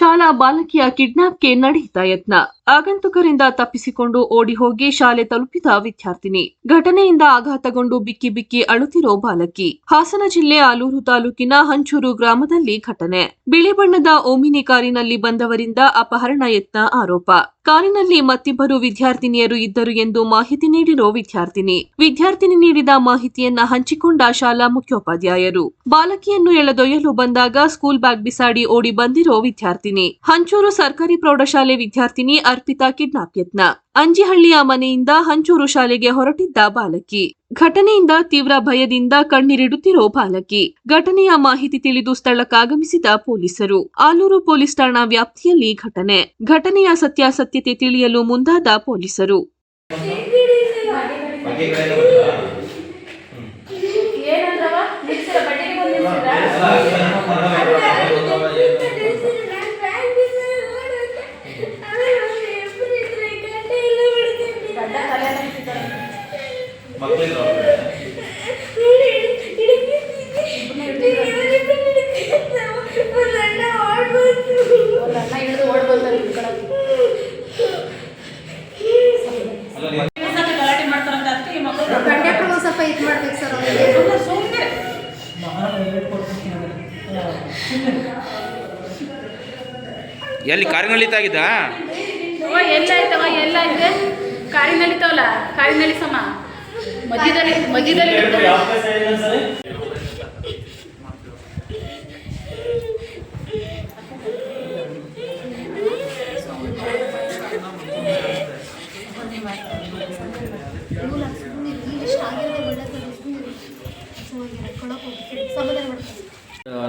ಶಾಲಾ ಬಾಲಕಿಯ ಕಿಡ್ನಾಪ್ಗೆ ನಡೆಯಿತ ಯತ್ನ. ಆಗಂತುಕರಿಂದ ತಪ್ಪಿಸಿಕೊಂಡು ಓಡಿ ಹೋಗಿ ಶಾಲೆ ತಲುಪಿದ ವಿದ್ಯಾರ್ಥಿನಿ. ಘಟನೆಯಿಂದ ಆಘಾತಗೊಂಡು ಬಿಕ್ಕಿ ಬಿಕ್ಕಿ ಅಳುತ್ತಿರೋ ಬಾಲಕಿ. ಹಾಸನ ಜಿಲ್ಲೆ ಆಲೂರು ತಾಲೂಕಿನ ಹಂಚೂರು ಗ್ರಾಮದಲ್ಲಿ ಘಟನೆ. ಬಿಳಿ ಬಣ್ಣದ ಓಮಿನಿ ಕಾರಿನಲ್ಲಿ ಬಂದವರಿಂದ ಅಪಹರಣ ಯತ್ನ ಆರೋಪ. ಕಾರಿನಲ್ಲಿ ಮತ್ತಿಬ್ಬರು ವಿದ್ಯಾರ್ಥಿನಿಯರು ಇದ್ದರು ಎಂದು ಮಾಹಿತಿ ನೀಡಿರೋ ವಿದ್ಯಾರ್ಥಿನಿ. ವಿದ್ಯಾರ್ಥಿನಿ ನೀಡಿದ ಮಾಹಿತಿಯನ್ನ ಹಂಚಿಕೊಂಡ ಶಾಲಾ ಮುಖ್ಯೋಪಾಧ್ಯಾಯರು. ಬಾಲಕಿಯನ್ನು ಎಳೆದೊಯ್ಯಲು ಬಂದಾಗ ಸ್ಕೂಲ್ ಬ್ಯಾಗ್ ಬಿಸಾಡಿ ಓಡಿ ಬಂದಿರೋ ವಿದ್ಯಾರ್ಥಿನಿ. ಹಂಚೂರು ಸರ್ಕಾರಿ ಪ್ರೌಢಶಾಲೆ ವಿದ್ಯಾರ್ಥಿನಿ ಅರ್ಪಿತಾ ಕಿಡ್ನಾಪ್ ಯತ್ನ. ಅಂಜಿಹಳ್ಳಿಯ ಮನೆಯಿಂದ ಹಂಚೂರು ಶಾಲೆಗೆ ಹೊರಟಿದ್ದ ಬಾಲಕಿ. ಘಟನೆಯಿಂದ ತೀವ್ರ ಭಯದಿಂದ ಕಣ್ಣೀರಿಡುತ್ತಿರೋ ಬಾಲಕಿ. ಘಟನೆಯ ಮಾಹಿತಿ ತಿಳಿದು ಸ್ಥಳಕ್ಕಾಗಮಿಸಿದ ಪೊಲೀಸರು. ಆಲೂರು ಪೊಲೀಸ್ ಠಾಣಾ ವ್ಯಾಪ್ತಿಯಲ್ಲಿ ಘಟನೆ. ಘಟನೆಯ ಸತ್ಯಾಸತ್ಯತೆ ತಿಳಿಯಲು ಮುಂದಾದ ಪೊಲೀಸರು. ಏನಂದ್ರವ ನಿಲ್ಸಿರ ಬಟ್ಟೆಗೆ ಬಂದು ಸುಮ್ಮನೆ ಎಲ್ಲಿ ಕಾರಿನಲ್ಲಿ ತಾಗಿದ್ದ ಎಲ್ಲ ಆಯ್ತವ ಎಲ್ಲ ಆಯ್ತು ಕಾರಿನಲ್ಲಿ ತವಲ್ಲ ಕಾರಿನಲ್ಲಿ ಸಮ ಮಧ್ಯದಲ್ಲಿ ಮಧ್ಯದಲ್ಲಿ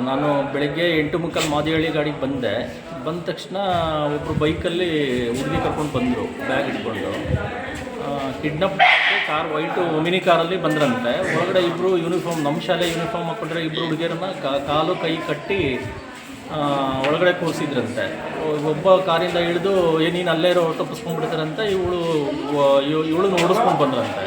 ನಾನು ಬೆಳಗ್ಗೆ ಎಂಟು ಮುಕ್ಕಾಲು ಮಾದಿಹಳ್ಳಿ ಗಾಡಿಗೆ ಬಂದೆ. ಬಂದ ತಕ್ಷಣ ಒಬ್ಬರು ಬೈಕಲ್ಲಿ ಹುಡುಗಿ ಕರ್ಕೊಂಡು ಬಂದರು ಬ್ಯಾಗ್ ಇಟ್ಕೊಂಡು. ಕಿಡ್ನಾಪ್ ಕಾರ್ ವೈಟು ಮಿನಿ ಕಾರಲ್ಲಿ ಬಂದ್ರಂತೆ. ಒಳಗಡೆ ಇಬ್ಬರು ಯೂನಿಫಾರ್ಮ್ ನಮ್ಮ ಶಾಲೆ ಯೂನಿಫಾರ್ಮ್ ಹಾಕ್ಕೊಂಡ್ರೆ ಇಬ್ಬರು ಹುಡುಗಿಯರನ್ನ ಕಾಲು ಕೈ ಕಟ್ಟಿ ಒಳಗಡೆ ಕೂರಿಸಿದ್ರಂತೆ. ಒಬ್ಬ ಕಾರಿಂದ ಇಳಿದು ಏ ನೀನು ಅಲ್ಲೇ ಇರೋ ತಪ್ಪಿಸ್ಕೊಂಡ್ಬಿಡ್ತಾರಂತೆ. ಇವಳು ಇವಳನ್ನ ಓಡಿಸ್ಕೊಂಡು ಬಂದ್ರಂತೆ.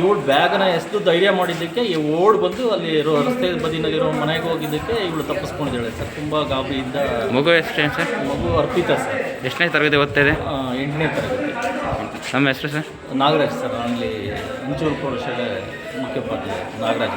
ಇವಳು ಬ್ಯಾಗನ್ನ ಎಷ್ಟು ಧೈರ್ಯ ಮಾಡಿದ್ದಕ್ಕೆ ಈ ಓಡ್ ಬಂದು ಅಲ್ಲಿ ಇರೋ ರಸ್ತೆ ಬದಿನಲ್ಲಿರೋ ಮನೆಗೆ ಹೋಗಿದ್ದಕ್ಕೆ ಇವಳು ತಪ್ಪಿಸ್ಕೊಂಡಿದ್ದಾಳೆ ಸರ್. ತುಂಬ ಗಾಬರಿಯಿಂದ ಮಗು ಎಷ್ಟು ಸರ್? ಮಗು ಅರ್ಪಿತ ಸರ್. ಎಷ್ಟನೇ ತರಗತಿ ಓದ್ತಾ ಇದೆ? ಎಂಟನೇ ತರಗತಿ. ನಮ್ಮ ಹೆಸರು ಸರ್? ನಾಗರಾಜ್ ಸರ್ ಅಲ್ಲಿ ಇಂಚೂರು ಮುಖ್ಯ ಮುಖ್ಯೋಪಾಧ್ಯಾಯ ನಾಗರಾಜ್